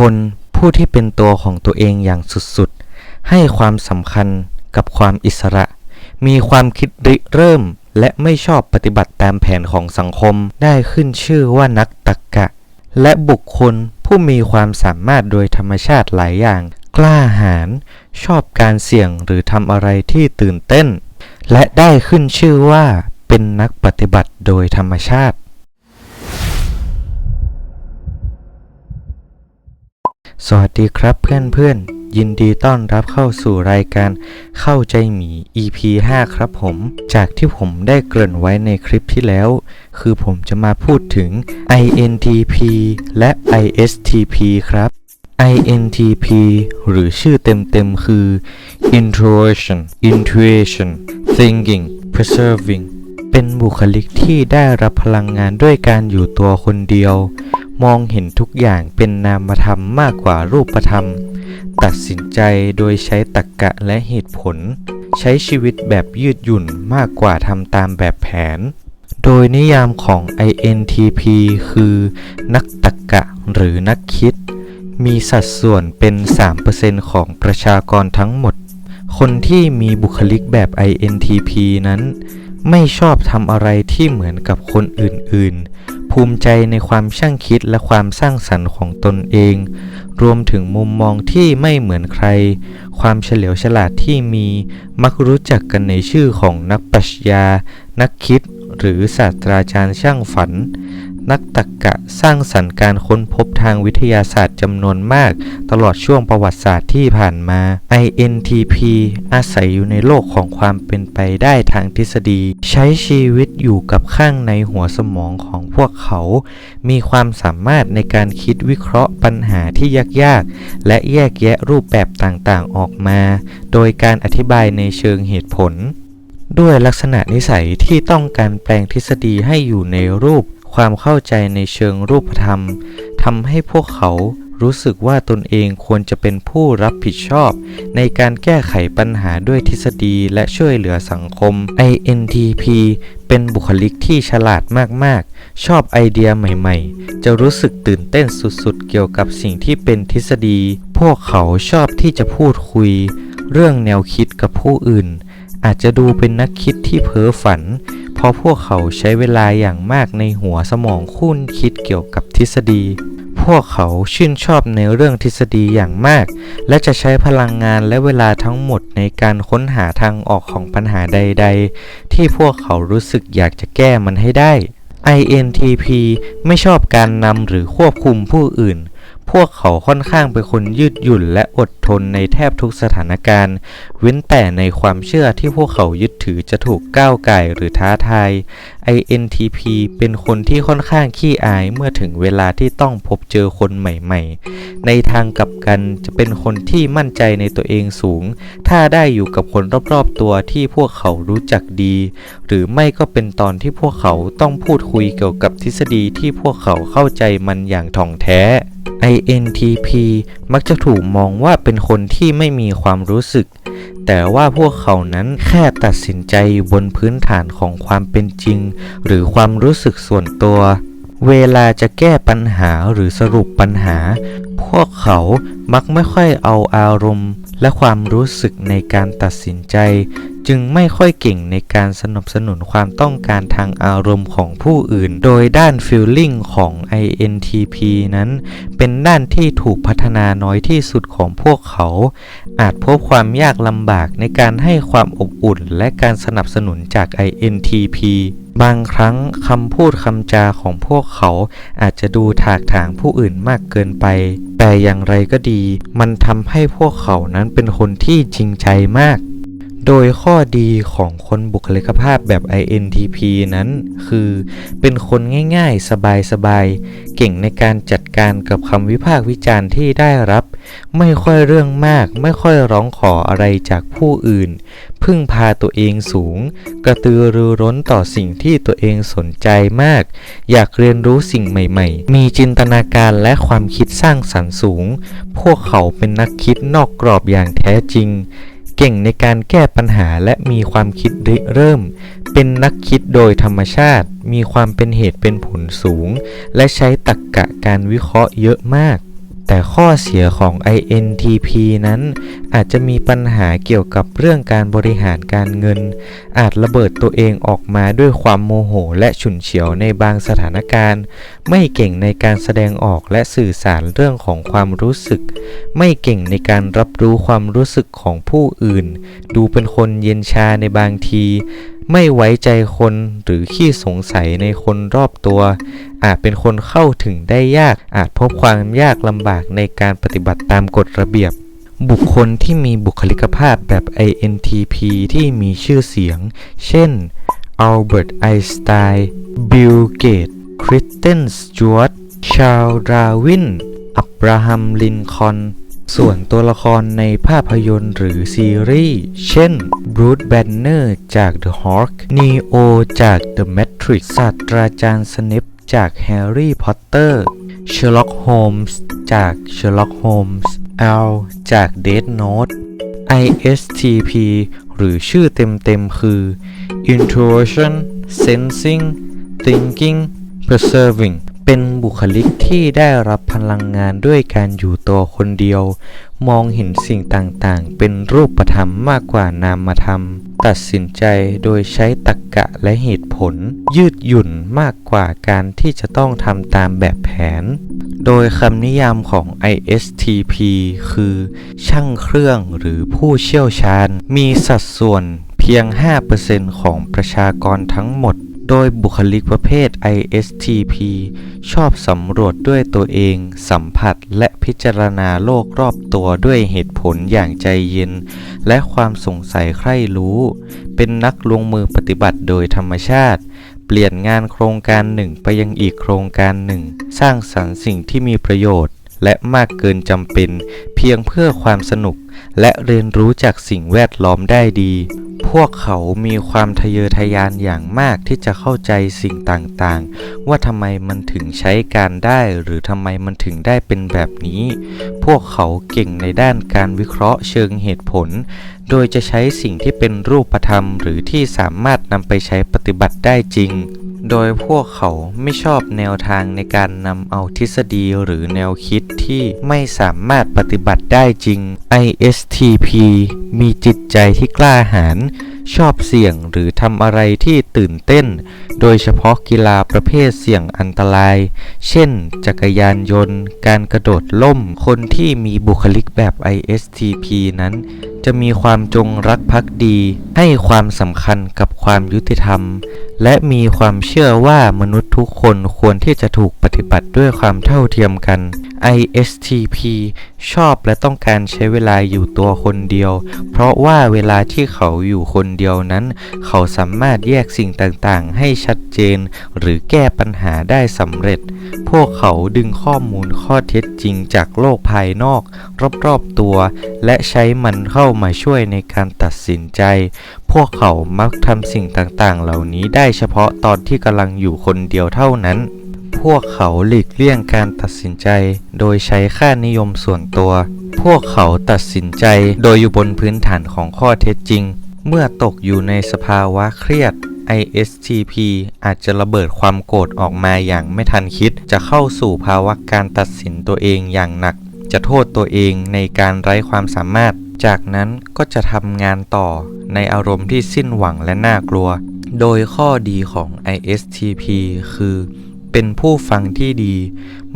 คนผู้ที่เป็นตัวของตัวเองอย่างสุดๆ ให้ความสำคัญกับความอิสระ มีความคิดริเริ่ม และไม่ชอบปฏิบัติตามแผนของสังคมได้ขึ้นชื่อว่านักตรรกะ และบุคคลผู้มีความสามารถโดยธรรมชาติหลายอย่าง กล้าหาญชอบการเสี่ยงหรือทำอะไรที่ตื่นเต้น และได้ขึ้นชื่อว่าเป็นนักปฏิบัติโดยธรรมชาติ สวัสดีครับเพื่อนๆ ยินดีต้อนรับเข้าสู่รายการเข้าใจหมี EP 5 ครับผม จากที่ผมได้เกริ่นไว้ในคลิปที่แล้ว คือผมจะมาพูดถึง INTP และ ISTP ครับ INTP หรือชื่อเต็มๆ คือ Introversion Intuition Thinking Preserving เป็นบุคลิกที่ได้รับพลังงานด้วยการอยู่ตัวคนเดียว มองเห็นทุกอย่างเป็นนามธรรมมากกว่ารูปธรรม ตัดสินใจโดยใช้ตรรกะและเหตุผล ใช้ชีวิตแบบยืดหยุ่นมากกว่าทำตามแบบแผน โดยนิยามของ INTP คือ นักตรรกะหรือนักคิด มีสัดส่วนเป็น 3%ของประชากรทั้งหมด คนที่มีบุคลิกแบบ INTP นั้น ไม่ชอบทำอะไรที่เหมือนกับคนอื่นๆ ภูมิใจในความช่างคิดและความสร้างสรรค์ของตนเอง รวมถึงมุมมองที่ไม่เหมือนใคร ความเฉลียวฉลาดที่มี มักรู้จักกันในชื่อของนักปรัชญา นักคิด หรือศาสตราจารย์ช่างฝัน นักตรรกะสร้างสรรค์การค้นพบทางวิทยาศาสตร์จำนวนมาก ตลอดช่วงประวัติศาสตร์ที่ผ่านมา INTP อาศัยอยู่ในโลกของความเป็นไปได้ทางทฤษฎี ใช้ชีวิตอยู่กับข้างในหัวสมองของพวกเขา มีความสามารถในการคิดวิเคราะห์ปัญหาที่ยากๆ และแยกแยะรูปแบบต่างๆออกมา โดยการอธิบายในเชิงเหตุผลด้วยลักษณะนิสัยที่ต้องการแปลงทฤษฎีให้อยู่ในรูป ความเข้าใจในเชิงรูปธรรมทำให้พวกเขารู้สึกว่าตนเองควรจะเป็นผู้รับผิดชอบ ในการแก้ไขปัญหาด้วยทฤษฎีและช่วยเหลือสังคม INTP เป็นบุคลิกที่ฉลาดมากๆ ชอบไอเดียใหม่ๆ จะรู้สึกตื่นเต้นสุดๆ เกี่ยวกับสิ่งที่เป็นทฤษฎี พวกเขาชอบที่จะพูดคุย เรื่องแนวคิดกับผู้อื่น อาจจะดูเป็นนักคิดที่เพ้อฝัน เพราะพวกเขาใช้เวลาอย่างมากในหัวสมองคุ้นคิดเกี่ยวกับทฤษฎี พวกเขาชื่นชอบในเรื่องทฤษฎีอย่างมาก และจะใช้พลังงานและเวลาทั้งหมดในการค้นหาทางออกของปัญหาใด ๆ ที่พวกเขารู้สึกอยากจะแก้มันให้ได้ INTP ไม่ชอบการนำหรือควบคุมผู้อื่น พวกเขาค่อนข้างเป็นคนยืดหยุ่นและอด ทนในแทบทุกสถานการณ์ เว้นแต่ในความเชื่อที่พวกเขายึดถือจะถูกก้าวไก่หรือท้าทาย INTP เป็นคนที่ค่อนข้างขี้อายเมื่อถึงเวลาที่ต้องพบเจอคนใหม่ๆ ในทางกลับกันจะเป็นคนที่มั่นใจในตัวเองสูง ถ้าได้อยู่กับคนรอบๆตัวที่พวกเขารู้จักดี หรือไม่ก็เป็นตอนที่พวกเขาต้องพูดคุยเกี่ยวกับทฤษฎีที่พวกเขาเข้าใจมันอย่างถ่องแท้ INTP มักจะถูกมองว่าเป็นคนที่ไม่มีความรู้สึก แต่ว่าพวกเขานั้นแค่ตัดสินใจอยู่บนพื้นฐานของความเป็นจริง หรือความรู้สึกส่วนตัว เวลาจะแก้ปัญหาหรือสรุปปัญหา พวกเขามักไม่ค่อยเอาอารมณ์ และความรู้สึกในการตัดสินใจ จึงไม่ค่อยเก่งในการสนับสนุนความต้องการทางอารมณ์ของผู้อื่น โดยด้าน feeling ของ INTP นั้น เป็นด้านที่ถูกพัฒนาน้อยที่สุดของพวกเขา อาจพบความยากลำบากในการให้ความอบอุ่น และการสนับสนุนจาก INTP บางครั้งคำพูดคำจาของพวกเขาอาจจะดูถากถางผู้อื่นมากเกินไป แต่อย่างไรก็ดี มันทำให้พวกเขานั้นเป็นคนที่จริงใจมาก โดยข้อดีของคนบุคลิกภาพแบบ INTP นั้น คือ เป็นคนง่ายๆ สบายๆ เก่งในการจัดการกับคำวิพากษ์วิจารณ์ที่ได้รับ ไม่ค่อยเรื่องมาก ไม่ค่อยร้องขออะไรจากผู้อื่น พึ่งพาตัวเองสูง กระตือรือร้นต่อสิ่งที่ตัวเองสนใจมาก อยากเรียนรู้สิ่งใหม่ๆ มีจินตนาการและความคิดสร้างสรรค์สูง พวกเขาเป็นนักคิดนอกกรอบอย่างแท้จริง เก่งในการแก้ปัญหาและมีความคิดริเริ่ม เป็นนักคิดโดยธรรมชาติ มีความเป็นเหตุเป็นผลสูง และใช้ตรรกกะการวิเคราะห์เยอะมาก แต่ข้อเสียของ INTP นั้นอาจจะมีปัญหาเกี่ยวกับเรื่องการบริหารการเงิน อาจระเบิดตัวเองออกมาด้วยความโมโหและฉุนเฉียวในบางสถานการณ์ ไม่เก่งในการแสดงออกและสื่อสารเรื่องของความรู้สึก ไม่เก่งในการรับรู้ความรู้สึกของผู้อื่น ดูเป็นคนเย็นชาในบางที ไม่ไว้ใจคนหรือขี้สงสัยในคนรอบตัว อาจเป็นคนเข้าถึงได้ยาก อาจพบความยากลำบากในการปฏิบัติตามกฎระเบียบ บุคคลที่มีบุคลิกภาพแบบ INTP ที่มีชื่อเสียง เช่นอัลเบิร์ตไอน์สไตน์บิลเกตคริสเตนสจวตชาลดาวินอับราฮัมลินคอล์น ส่วนตัวละครในภาพยนตร์หรือซีรีส์ เช่นบรูซแบนเนอร์จาก The Hawk นีโอจาก The Matrix ศาสตราจารย์สเนปจาก Harry Potter เชอร์ล็อกโฮมส์จาก Sherlock Holmes แอลจาก Death Note ISTP หรือชื่อเต็มๆคือ Intuition Sensing Thinking Preserving เป็นบุคลิกที่ได้รับพลังงานด้วยการอยู่ตัวคนเดียว มองเห็นสิ่งต่างๆ เป็นรูปธรรมมากกว่านามธรรม ตัดสินใจโดยใช้ตรรกะและเหตุผล ยืดหยุ่นมากกว่าการที่จะต้องทำตามแบบแผน โดยคำนิยามของ ISTP คือ ช่างเครื่องหรือผู้เชี่ยวชาญ มีสัดส่วนเพียง 5%ของประชากรทั้งหมด โดยบุคลิกประเภท ISTP ชอบสำรวจด้วยตัวเอง สัมผัสและพิจารณาโลกรอบตัวด้วยเหตุผลอย่างใจเย็น และความสงสัยใคร่รู้ เป็นนักลงมือปฏิบัติโดยธรรมชาติ เปลี่ยนงานโครงการหนึ่งไปยังอีกโครงการหนึ่ง สร้างสรรค์สิ่งที่มีประโยชน์ และมากเกินจำเป็น เพียงเพื่อความสนุก และเรียนรู้จากสิ่งแวดล้อมได้ดี พวกเขามีความทะเยอทะยานอย่างมากที่จะเข้าใจสิ่งต่างๆ ว่าทำไมมันถึงใช้การได้หรือทำไมมันถึงได้เป็นแบบนี้ พวกเขาเก่งในด้านการวิเคราะห์เชิงเหตุผล โดยจะใช้สิ่งที่เป็นรูปธรรมหรือที่สามารถนำไปใช้ปฏิบัติได้จริง โดยพวกเขาไม่ชอบแนวทางในการนำเอาทฤษฎีหรือแนวคิดที่ไม่สามารถปฏิบัติได้จริง ISTP มีจิตใจที่กล้าหาญชอบเสี่ยงหรือทำอะไรที่ตื่นเต้น โดยเฉพาะกีฬาประเภทเสี่ยงอันตราย เช่น จักรยานยนต์ การกระโดดล่ม คนที่มีบุคลิกแบบ ISTP นั้นจะมีความจงรักภักดี ให้ความสำคัญกับความยุติธรรม และมีความเชื่อว่ามนุษย์ทุกคนควรที่จะถูกปฏิบัติด้วยความเท่าเทียมกัน ISTP ชอบและต้องการใช้เวลาอยู่ตัวคนเดียว เพราะว่าเวลาที่เขาอยู่คนเดียวนั้น เขาสามารถแยกสิ่งต่างๆ ให้ชัดเจน หรือแก้ปัญหาได้สำเร็จ พวกเขาดึงข้อมูลข้อเท็จจริงจากโลกภายนอก รอบๆตัว และใช้มันเข้ามาช่วยในการตัดสินใจ พวกเขามักทำสิ่งต่างๆ เหล่านี้ได้เฉพาะตอนที่กำลังอยู่คนเดียวเท่านั้น พวกเขาหลีกเลี่ยงการตัดสินใจ โดยใช้ค่านิยมส่วนตัว พวกเขาตัดสินใจโดยอยู่บนพื้นฐานของข้อเท็จจริง เมื่อตกอยู่ในสภาวะเครียด ISTP อาจจะระเบิดความโกรธออกมาอย่างไม่ทันคิด จะเข้าสู่ภาวะการตัดสินตัวเองอย่างหนัก จะโทษตัวเองในการไร้ความสามารถ จากนั้นก็จะทำงานต่อในอารมณ์ที่สิ้นหวังและน่ากลัว โดยข้อดีของ ISTP คือ เป็นผู้ฟังที่ดี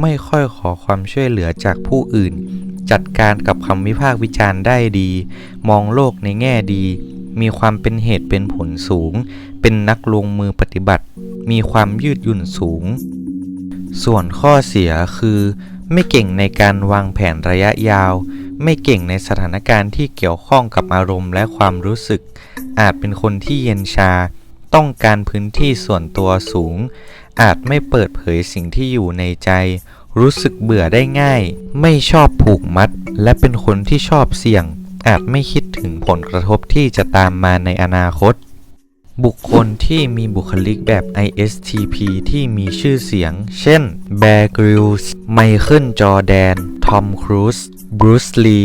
ไม่ค่อยขอความช่วยเหลือจากผู้อื่น จัดการกับคำวิพากษ์วิจารณ์ได้ดี มองโลกในแง่ดี มีความเป็นเหตุเป็นผลสูง เป็นนักลงมือปฏิบัติ มีความยืดหยุ่นสูง ส่วนข้อเสียคือ ไม่เก่งในการวางแผนระยะยาว ไม่เก่งในสถานการณ์ที่เกี่ยวข้องกับอารมณ์และความรู้สึก อาจเป็นคนที่เย็นชา ต้องการพื้นที่ส่วนตัวสูง อาจไม่เปิดเผยสิ่งที่อยู่ในใจ รู้สึกเบื่อได้ง่าย ไม่ชอบผูกมัด และเป็นคนที่ชอบเสี่ยง อาจไม่คิดถึงผลกระทบที่จะตามมาในอนาคต บุคคลที่มีบุคลิกแบบ ISTP ที่มีชื่อเสียง เช่น Bear Grylls ไมเคิลจอร์แดน ทอมครูซ บรูซลี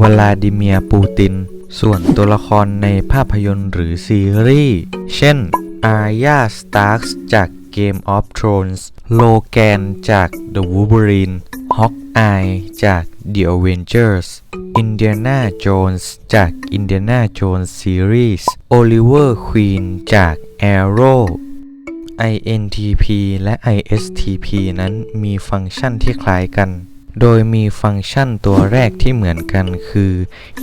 วลาดิเมียร์ ปูติน ส่วนตัวละครในภาพยนตร์หรือซีรีส์ เช่น อาญาสตาร์กจาก Game of Thrones โลแกนจาก The Wolverine Hawkeye จาก The Avengers Indiana Jones จาก Indiana Jones Series Oliver Queen จาก Arrow INTP และ ISTP นั้นมีฟังก์ชันที่คล้ายกัน โดยมีฟังก์ชันตัวแรกที่เหมือนกันคือ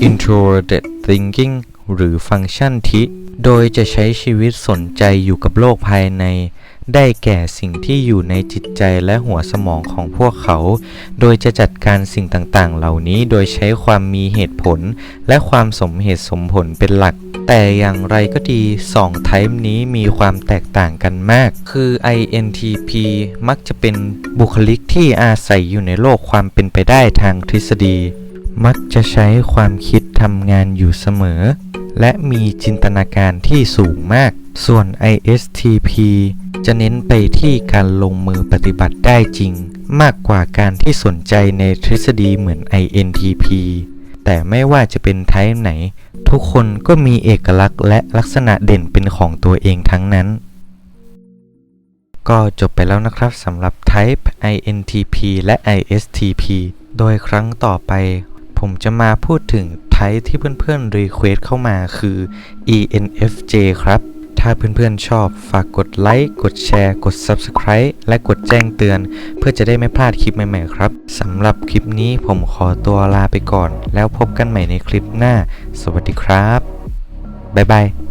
introverted thinking หรือฟังก์ชันทิ โดยจะใช้ชีวิตสนใจอยู่กับโลกภายใน ได้แก่สิ่งที่อยู่ในจิตใจและหัวสมองของพวกเขา โดยจะจัดการสิ่งต่างๆ เหล่านี้โดยใช้ความมีเหตุผล และความสมเหตุสมผลเป็นหลัก แต่อย่างไรก็ดีสองไทป์นี้มีความแตกต่างกันมาก คือ INTP มักจะเป็นบุคลิกที่อาศัยอยู่ในโลกความเป็นไปได้ทางทฤษฎี มักจะใช้ความคิดทำงานอยู่เสมอ และมีจินตนาการที่สูงมาก ส่วน ISTP จะเน้นไปที่การลงมือปฏิบัติได้จริง มากกว่าการที่สนใจในทฤษฎีเหมือน INTP แต่ไม่ว่าจะเป็นไทป์ไหน ทุกคนก็มีเอกลักษณ์และลักษณะเด่นเป็นของตัวเองทั้งนั้น ก็จบไปแล้วนะครับสำหรับ Type INTP และ ISTP โดยครั้งต่อไป ผมจะมาพูดถึงไทป์ที่เพื่อนๆรีเควสเข้ามาคือ ENFJ ครับ ถ้าเพื่อนๆชอบฝากกดไลค์กดแชร์ กด Subscribe และกดแจ้งเตือน เพื่อจะได้ไม่พลาดคลิปใหม่ๆครับสำหรับคลิปนี้ผมขอตัวลาไปก่อน แล้วพบกันใหม่ในคลิปหน้า สวัสดีครับ บ๊ายบาย